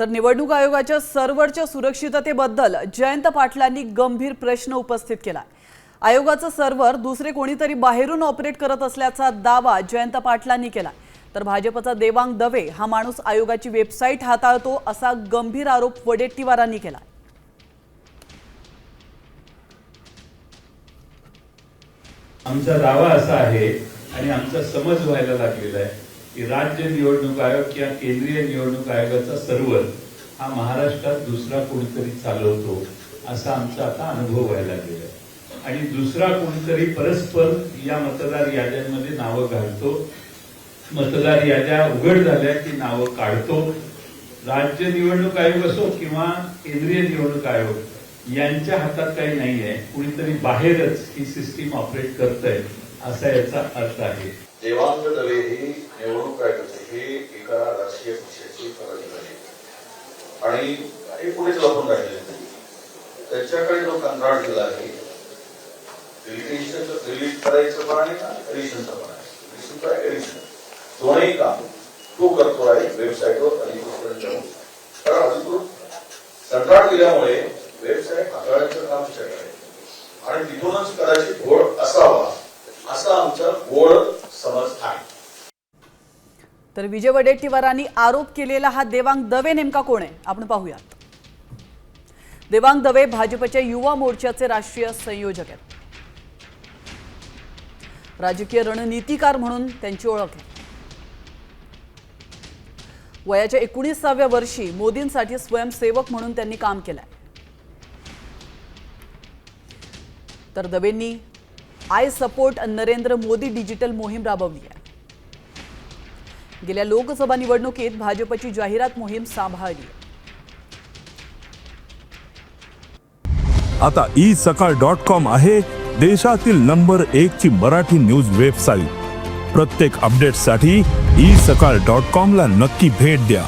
तर निवडणूक आयोगाच्या सर्व्हरच्या सुरक्षिततेबद्दल जयंत पाटलांनी गंभीर प्रश्न उपस्थित केला आयोगाचं सर्व्हर दुसरे कोणीतरी बाहेरून ऑपरेट करत असल्याचा दावा जयंत पाटलांनी केला तर भाजपचा देवांग दवे हा माणूस आयोगाची वेबसाईट हाताळतो असा गंभीर आरोप वडेट्टीवारांनी केला आमचा दावा असा आहे आणि आमचा समज व्हायला लागलेला आहे. की राज्य निवडणूक आयोग किंवा केंद्रीय निवडणूक आयोगाचा सर्व्हर हा महाराष्ट्रात दुसरा कोणीतरी चालवतो असा आमचा आता अनुभव व्हायला गेला आणि दुसरा कोणीतरी परस्पर या मतदार याद्यांमध्ये नावं घालतो. मतदार याद्या उघड झाल्या की नावं काढतो. राज्य निवडणूक आयोग असो किंवा केंद्रीय निवडणूक आयोग यांच्या हातात काही नाही आहे कुणीतरी बाहेरच ही सिस्टीम ऑपरेट करत आहे असा याचा अर्थ आहे. देवांग दवे ही निवडणूक आयोगाचे हे एका राजकीय पक्षाची पदाधिकारी आहेत. आणि हे पुढेच लपून राहिले त्याच्याकडे जो कंत्राट दिला आहे रिलीज करायचं पण आहे ना एडिशनचं पण आहे. Deletion एडिशन दोनही काम तो करतो आहे वेबसाईटवर अधिकृत जाऊन कारण अधिकृत कंत्राट दिल्यामुळे वेबसाईट हाताळण्याचं काम शक्य आहे. आणि तिथूनच कदाचित घोळ असावा असा आमचा गोड तर विजय वडेट्टीवारांनी आरोप केलेला हा देवांग दवे नेमका कोण आहे? आपण पाहूयात. देवांग दवे भाजपच्या युवा मोर्चाचे राष्ट्रीय संयोजक आहेत. राजकीय रणनीतिकार म्हणून त्यांची ओळख आहे. वयाच्या एकोणीसाव्या वर्षी मोदींसाठी स्वयंसेवक म्हणून त्यांनी काम केलंय. तर दवेंनी I support Narendra Modi digital मोहीम राबवली आहे. गेल्या लोकसभा निवडणुकीत भाजपची जाहिरात मोहीम सांभाळली. आता ई सकाळ डॉट कॉम आहे देशातील नंबर एक ची मराठी न्यूज वेबसाईट. प्रत्येक अपडेटसाठी ई सकाळ डॉट कॉम ला नक्की भेट द्या.